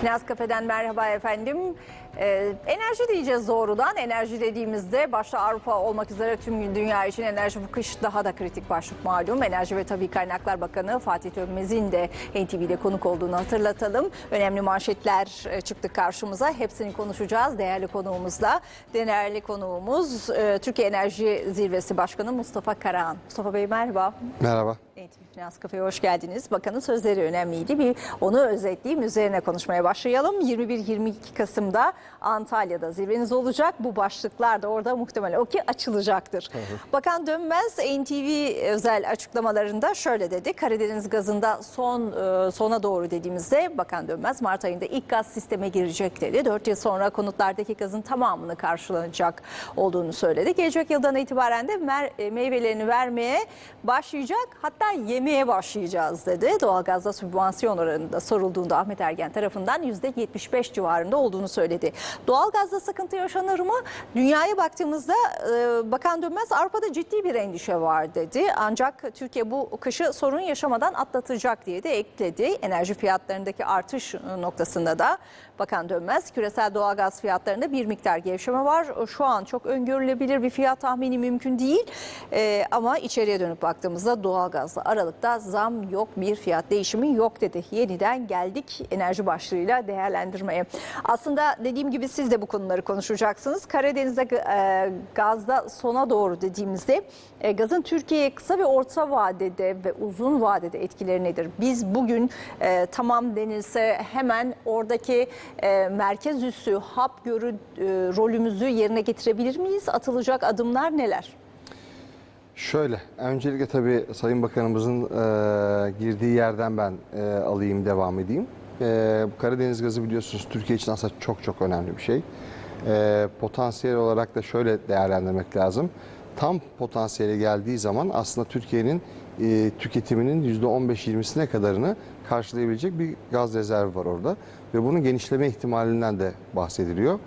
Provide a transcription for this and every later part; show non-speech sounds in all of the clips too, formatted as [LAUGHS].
Finans Kafe'den merhaba efendim. Ee, enerji diyeceğiz doğrudan. Enerji dediğimizde başta Avrupa olmak üzere tüm dünya için enerji bu kış daha da kritik başlık malum. Enerji ve Tabii Kaynaklar Bakanı Fatih Dönmez'in de NTV'de konuk olduğunu hatırlatalım. Önemli manşetler e, çıktı karşımıza. Hepsini konuşacağız değerli konuğumuzla. Değerli konuğumuz e, Türkiye Enerji Zirvesi Başkanı Mustafa Karahan. Mustafa Bey merhaba. Merhaba. NTV Finans Kafe'ye hoş geldiniz. Bakanın sözleri önemliydi. Bir onu özetleyeyim üzerine konuşmaya başlayalım. 21-22 Kasım'da Antalya'da zirveniz olacak. Bu başlıklar da orada muhtemelen o ki açılacaktır. Bakan Dönmez NTV özel açıklamalarında şöyle dedi. Karadeniz gazında son e, sona doğru dediğimizde Bakan Dönmez Mart ayında ilk gaz sisteme girecek dedi. 4 yıl sonra konutlardaki gazın tamamını karşılanacak olduğunu söyledi. Gelecek yıldan itibaren de e, meyvelerini vermeye başlayacak. Hatta yemeye başlayacağız dedi. Doğalgazda sübvansiyon oranında sorulduğunda Ahmet Ergen tarafından %75 civarında olduğunu söyledi. Doğalgazda sıkıntı yaşanır mı? Dünyaya baktığımızda e, Bakan Dönmez Avrupa'da ciddi bir endişe var dedi. Ancak Türkiye bu kışı sorun yaşamadan atlatacak diye de ekledi. Enerji fiyatlarındaki artış noktasında da Bakan Dönmez küresel doğalgaz fiyatlarında bir miktar gevşeme var. Şu an çok öngörülebilir bir fiyat tahmini mümkün değil. E, ama içeriye dönüp baktığımızda doğalgazda Aralık'ta zam yok, bir fiyat değişimi yok dedi. Yeniden geldik enerji başlığıyla değerlendirmeye. Aslında dediğim gibi siz de bu konuları konuşacaksınız. Karadeniz'de e, gazda sona doğru dediğimizde e, gazın Türkiye'ye kısa ve orta vadede ve uzun vadede etkileri nedir? Biz bugün e, tamam denilse hemen oradaki e, merkez üssü hap görü e, rolümüzü yerine getirebilir miyiz? Atılacak adımlar neler? Şöyle, öncelikle tabii Sayın Bakanımızın e, girdiği yerden ben e, alayım, devam edeyim. E, Karadeniz gazı biliyorsunuz Türkiye için aslında çok çok önemli bir şey. E, potansiyel olarak da şöyle değerlendirmek lazım. Tam potansiyele geldiği zaman aslında Türkiye'nin e, tüketiminin %15-20'sine kadarını karşılayabilecek bir gaz rezervi var orada. Ve bunun genişleme ihtimalinden de bahsediliyor.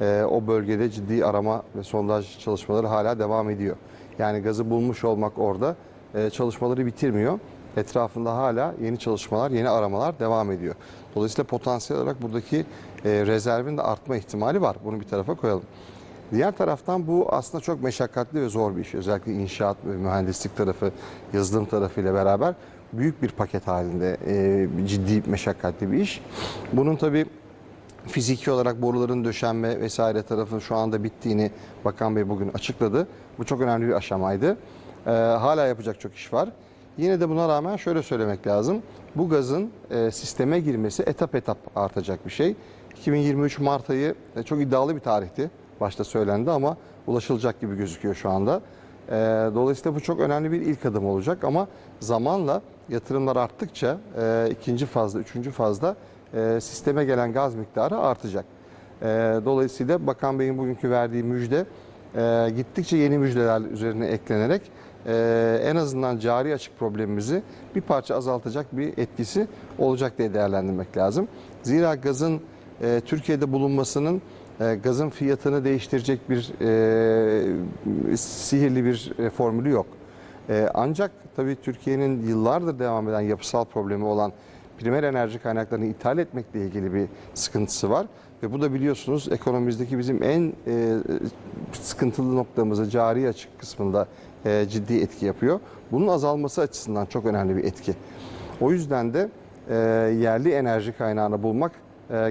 E, o bölgede ciddi arama ve sondaj çalışmaları hala devam ediyor. Yani gazı bulmuş olmak orada e, çalışmaları bitirmiyor. Etrafında hala yeni çalışmalar, yeni aramalar devam ediyor. Dolayısıyla potansiyel olarak buradaki e, rezervin de artma ihtimali var. Bunu bir tarafa koyalım. Diğer taraftan bu aslında çok meşakkatli ve zor bir iş. Özellikle inşaat ve mühendislik tarafı, yazılım tarafıyla beraber büyük bir paket halinde e, ciddi meşakkatli bir iş. Bunun tabii fiziki olarak boruların döşenme vesaire tarafı şu anda bittiğini Bakan Bey bugün açıkladı. Bu çok önemli bir aşamaydı. Ee, hala yapacak çok iş var. Yine de buna rağmen şöyle söylemek lazım. Bu gazın e, sisteme girmesi etap etap artacak bir şey. 2023 Mart ayı e, çok iddialı bir tarihti. Başta söylendi ama ulaşılacak gibi gözüküyor şu anda. Ee, dolayısıyla bu çok önemli bir ilk adım olacak ama zamanla yatırımlar arttıkça e, ikinci fazda, üçüncü fazda e, sisteme gelen gaz miktarı artacak. E, dolayısıyla Bakan Bey'in bugünkü verdiği müjde e, gittikçe yeni müjdeler üzerine eklenerek en azından cari açık problemimizi bir parça azaltacak bir etkisi olacak diye değerlendirmek lazım. Zira gazın Türkiye'de bulunmasının gazın fiyatını değiştirecek bir sihirli bir formülü yok. Ancak tabii Türkiye'nin yıllardır devam eden yapısal problemi olan primer enerji kaynaklarını ithal etmekle ilgili bir sıkıntısı var. Ve bu da biliyorsunuz ekonomimizdeki bizim en e, sıkıntılı noktamızı cari açık kısmında e, ciddi etki yapıyor. Bunun azalması açısından çok önemli bir etki. O yüzden de e, yerli enerji kaynağını bulmak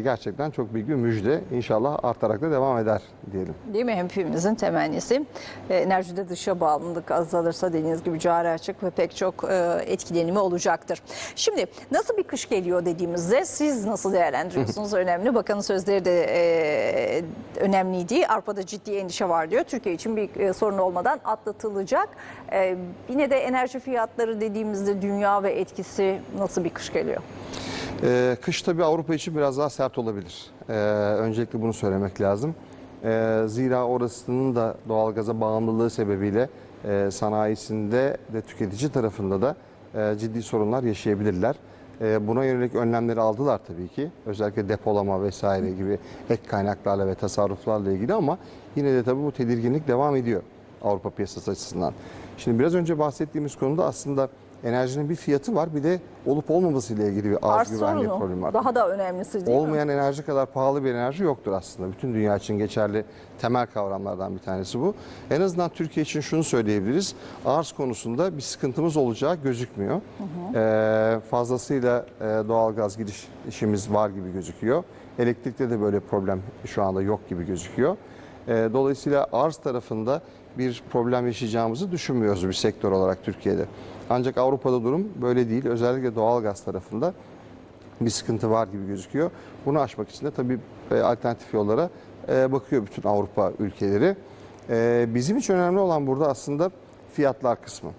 gerçekten çok büyük bir müjde. İnşallah artarak da devam eder diyelim. Değil mi? Hepimizin temennisi. E, Enerjide dışa bağımlılık azalırsa dediğiniz gibi cari açık ve pek çok e, etkilenimi olacaktır. Şimdi nasıl bir kış geliyor dediğimizde siz nasıl değerlendiriyorsunuz? [LAUGHS] önemli. Bakanın sözleri de e, önemliydi. Avrupa'da ciddi endişe var diyor. Türkiye için bir e, sorun olmadan atlatılacak. E, yine de enerji fiyatları dediğimizde dünya ve etkisi nasıl bir kış geliyor? Ee, kış tabii Avrupa için biraz daha sert olabilir. Ee, öncelikle bunu söylemek lazım. Ee, zira orasının da doğalgaza bağımlılığı sebebiyle e, sanayisinde de tüketici tarafında da e, ciddi sorunlar yaşayabilirler. E, buna yönelik önlemleri aldılar tabii ki. Özellikle depolama vesaire gibi ek kaynaklarla ve tasarruflarla ilgili ama yine de tabii bu tedirginlik devam ediyor Avrupa piyasası açısından. Şimdi biraz önce bahsettiğimiz konuda aslında enerjinin bir fiyatı var bir de olup olmaması ile ilgili bir arz, Arz güvenliği sorunu problemi var. daha da önemlisi değil mi? Olmayan enerji kadar pahalı bir enerji yoktur aslında. Bütün dünya için geçerli temel kavramlardan bir tanesi bu. En azından Türkiye için şunu söyleyebiliriz. Arz konusunda bir sıkıntımız olacağı gözükmüyor. Ee, fazlasıyla e, doğalgaz giriş işimiz var gibi gözüküyor. Elektrikte de böyle problem şu anda yok gibi gözüküyor. Ee, dolayısıyla arz tarafında bir problem yaşayacağımızı düşünmüyoruz bir sektör olarak Türkiye'de. Ancak Avrupa'da durum böyle değil. Özellikle doğalgaz tarafında bir sıkıntı var gibi gözüküyor. Bunu aşmak için de tabii e, alternatif yollara e, bakıyor bütün Avrupa ülkeleri. E, Bizim için önemli olan burada aslında fiyatlar kısmı.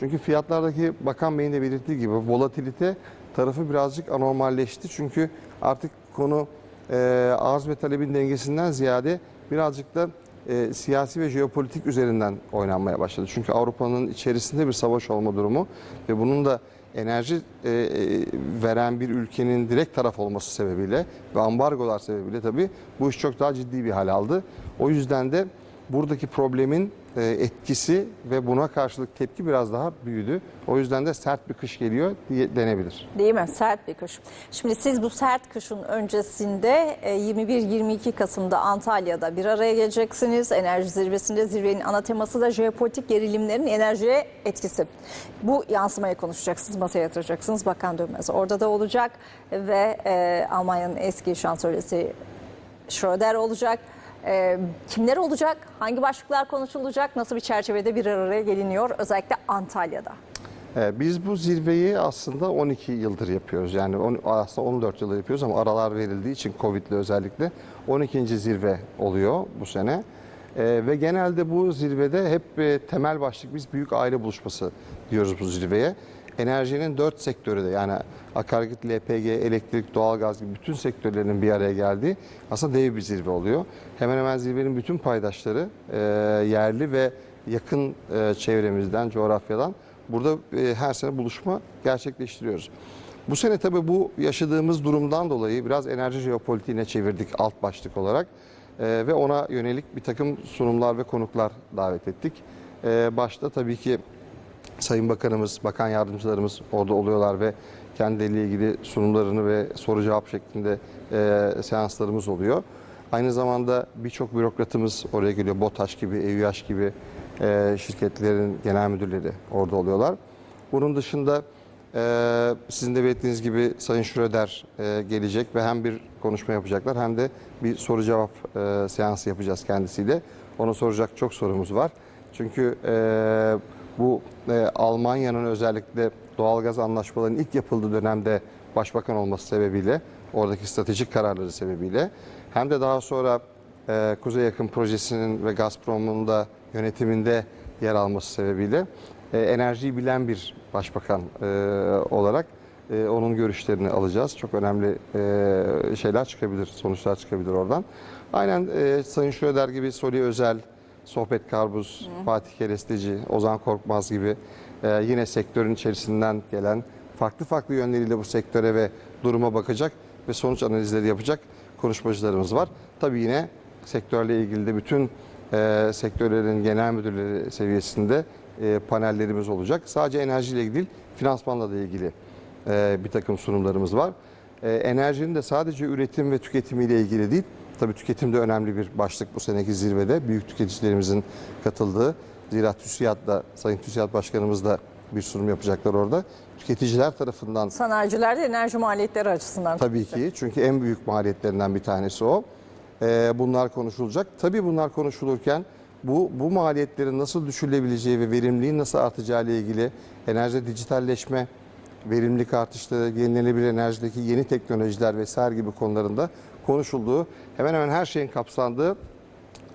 Çünkü fiyatlardaki Bakan Bey'in de belirttiği gibi volatilite tarafı birazcık anormalleşti. Çünkü artık konu arz ve talebin dengesinden ziyade birazcık da e, siyasi ve jeopolitik üzerinden oynanmaya başladı. Çünkü Avrupa'nın içerisinde bir savaş olma durumu ve bunun da enerji e, e, veren bir ülkenin direkt taraf olması sebebiyle ve ambargolar sebebiyle tabii bu iş çok daha ciddi bir hal aldı. O yüzden de buradaki problemin e, etkisi ve buna karşılık tepki biraz daha büyüdü. O yüzden de sert bir kış geliyor diye denebilir. Değil mi? Sert bir kış. Şimdi siz bu sert kışın öncesinde e, 21-22 Kasım'da Antalya'da bir araya geleceksiniz. Enerji zirvesinde zirvenin ana teması da jeopolitik gerilimlerin enerjiye etkisi. Bu yansımayı konuşacaksınız, masaya yatıracaksınız. Bakan Dönmez orada da olacak ve e, Almanya'nın eski şansölyesi Schröder olacak. E, kimler olacak? Hangi başlıklar konuşulacak? Nasıl bir çerçevede bir araya geliniyor? Özellikle Antalya'da. Ee, Biz bu zirveyi aslında 12 yıldır yapıyoruz. Yani on- aslında 14 yıldır yapıyoruz ama aralar verildiği için Covid'le özellikle 12. zirve oluyor bu sene. Ee, ve genelde bu zirvede hep e, temel başlık biz büyük aile buluşması diyoruz bu zirveye. Enerjinin dört sektörü de yani akaryakıt, LPG, elektrik, doğalgaz gibi bütün sektörlerin bir araya geldiği aslında dev bir zirve oluyor. Hemen hemen zirvenin bütün paydaşları e, yerli ve yakın e, çevremizden, coğrafyadan burada e, her sene buluşma gerçekleştiriyoruz. Bu sene tabii bu yaşadığımız durumdan dolayı biraz enerji jeopolitiğine çevirdik alt başlık olarak. E, ve ona yönelik bir takım sunumlar ve konuklar davet ettik. E, başta tabii ki Sayın Bakanımız, Bakan Yardımcılarımız orada oluyorlar ve kendileriyle ilgili sunumlarını ve soru cevap şeklinde e, seanslarımız oluyor. Aynı zamanda birçok bürokratımız oraya geliyor. BOTAŞ gibi, EÜH gibi e, şirketlerin genel müdürleri orada oluyorlar. Bunun dışında e, sizin de belirttiğiniz gibi Sayın Schröder e, gelecek ve hem bir konuşma yapacaklar hem de bir soru cevap e, seansı yapacağız kendisiyle. Ona soracak çok sorumuz var. Çünkü e, bu e, Almanya'nın özellikle doğalgaz anlaşmalarının ilk yapıldığı dönemde başbakan olması sebebiyle, oradaki stratejik kararları sebebiyle hem de daha sonra e, Kuzey Yakın Projesi'nin ve Gazprom'un da yönetiminde yer alması sebebiyle e, enerjiyi bilen bir başbakan e, olarak e, onun görüşlerini alacağız. Çok önemli e, şeyler çıkabilir, sonuçlar çıkabilir oradan. Aynen e, Sayın Schröder gibi Soli Özel, Sohbet Karbuz, Fatih Keresteci, Ozan Korkmaz gibi e, yine sektörün içerisinden gelen farklı farklı yönleriyle bu sektöre ve duruma bakacak ve sonuç analizleri yapacak konuşmacılarımız var. Tabii yine sektörle ilgili de bütün e, sektörlerin genel müdürleri seviyesinde e, panellerimiz olacak. Sadece enerjiyle ilgili değil, finansmanla da ilgili e, bir takım sunumlarımız var. E, enerjinin de sadece üretim ve tüketimiyle ilgili değil, tabii tüketim de önemli bir başlık bu seneki zirvede. Büyük tüketicilerimizin katıldığı. Zira TÜSİAD'da, Sayın TÜSİAD Başkanımız da bir sunum yapacaklar orada. Tüketiciler tarafından Sanayicilerde enerji maliyetleri açısından Tabii ki çünkü en büyük maliyetlerinden bir tanesi o. Ee, bunlar konuşulacak. Tabii bunlar konuşulurken bu bu maliyetlerin nasıl düşürülebileceği ve verimliliğin nasıl artacağı ile ilgili enerji dijitalleşme, verimlilik artışları, yenilenebilir enerjideki yeni teknolojiler vesaire gibi konularında konuşulduğu, hemen hemen her şeyin kapsandığı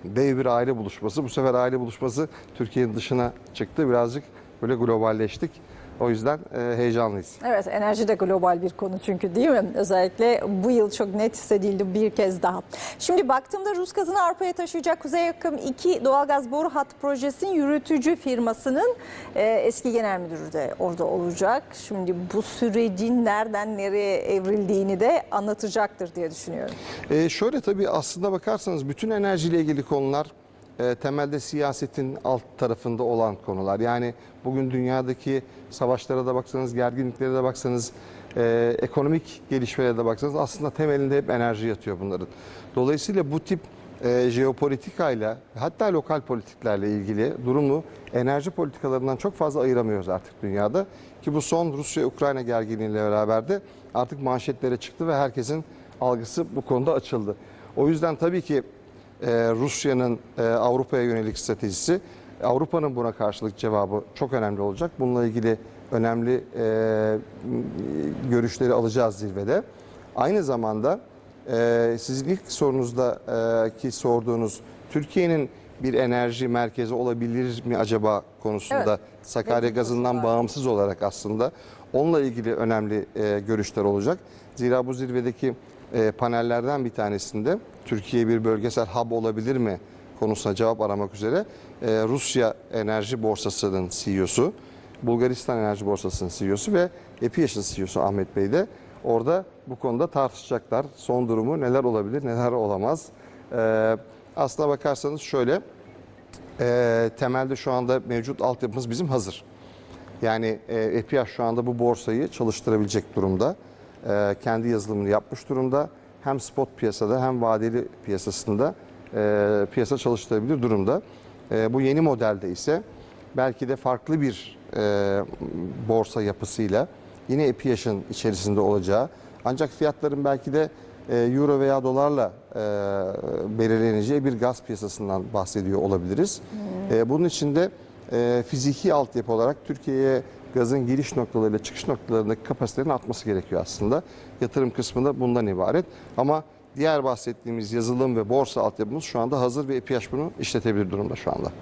dev bir aile buluşması. Bu sefer aile buluşması Türkiye'nin dışına çıktı. Birazcık böyle globalleştik. O yüzden e, heyecanlıyız. Evet enerji de global bir konu çünkü değil mi? Özellikle bu yıl çok net hissedildi bir kez daha. Şimdi baktığımda Rus gazını Avrupa'ya taşıyacak Kuzey Yakım 2 doğalgaz boru hat projesinin yürütücü firmasının e, eski genel müdürü de orada olacak. Şimdi bu sürecin nereden nereye evrildiğini de anlatacaktır diye düşünüyorum. E, şöyle tabii aslında bakarsanız bütün enerjiyle ilgili konular e, temelde siyasetin alt tarafında olan konular. Yani bugün dünyadaki savaşlara da baksanız, gerginliklere de baksanız, e, ekonomik gelişmelere de baksanız aslında temelinde hep enerji yatıyor bunların. Dolayısıyla bu tip e, jeopolitikayla hatta lokal politiklerle ilgili durumu enerji politikalarından çok fazla ayıramıyoruz artık dünyada. Ki bu son Rusya-Ukrayna gerginliğiyle beraber de artık manşetlere çıktı ve herkesin algısı bu konuda açıldı. O yüzden tabii ki Rusya'nın e, Avrupa'ya yönelik stratejisi, Avrupa'nın buna karşılık cevabı çok önemli olacak. Bununla ilgili önemli e, görüşleri alacağız zirvede. Aynı zamanda e, sizin ilk sorunuzda e, ki sorduğunuz Türkiye'nin bir enerji merkezi olabilir mi acaba konusunda Evet. Sakarya Mevcut gazından bağımsız olarak aslında onunla ilgili önemli e, görüşler olacak. Zira bu zirvedeki e, panellerden bir tanesinde Türkiye bir bölgesel hub olabilir mi konusuna cevap aramak üzere e, Rusya Enerji Borsası'nın CEO'su, Bulgaristan Enerji Borsası'nın CEO'su ve EPİAŞ'ın CEO'su Ahmet Bey de orada bu konuda tartışacaklar. Son durumu neler olabilir, neler olamaz. E, aslına bakarsanız şöyle, e, temelde şu anda mevcut altyapımız bizim hazır. Yani e, şu anda bu borsayı çalıştırabilecek durumda. E, kendi yazılımını yapmış durumda. Hem spot piyasada hem vadeli piyasasında e, piyasa çalıştırabilir durumda. E, bu yeni modelde ise belki de farklı bir e, borsa yapısıyla yine EPİAŞ'ın içerisinde olacağı ancak fiyatların belki de e, euro veya dolarla e, belirleneceği bir gaz piyasasından bahsediyor olabiliriz. E, bunun için de e, fiziki altyapı olarak Türkiye'ye gazın giriş noktalarıyla çıkış noktalarındaki kapasitelerin artması gerekiyor aslında. Yatırım kısmında bundan ibaret. Ama diğer bahsettiğimiz yazılım ve borsa altyapımız şu anda hazır ve EPİAŞ bunu işletebilir durumda şu anda.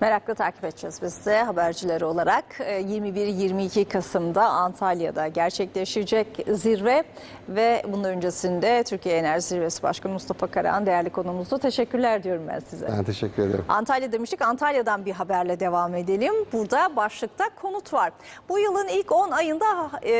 Merakla takip edeceğiz biz de habercileri olarak. Ee, 21-22 Kasım'da Antalya'da gerçekleşecek zirve ve bunun öncesinde Türkiye Enerji Zirvesi Başkanı Mustafa Karahan değerli konuğumuzdu. Teşekkürler diyorum ben size. Ben teşekkür ederim. Antalya demiştik. Antalya'dan bir haberle devam edelim. Burada başlıkta konut var. Bu yılın ilk 10 ayında e,